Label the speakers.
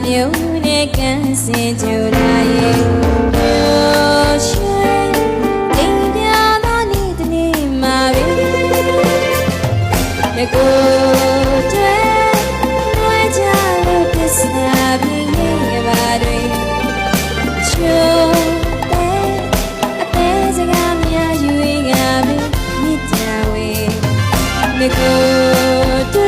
Speaker 1: မြုံတဲ့ကန်းစင်ကြူလာရဲ့လို့ရှိအိမ်ပြတော့နေ့တနေ့မှာပဲငကိုတွေ့တွေ့ကြလို့ပြစ်နာပြီရဲ့ပါတွေချိုးတဲ့အသေးစကားများယူရမယ်မြစ်တာဝေငကိုတွေ့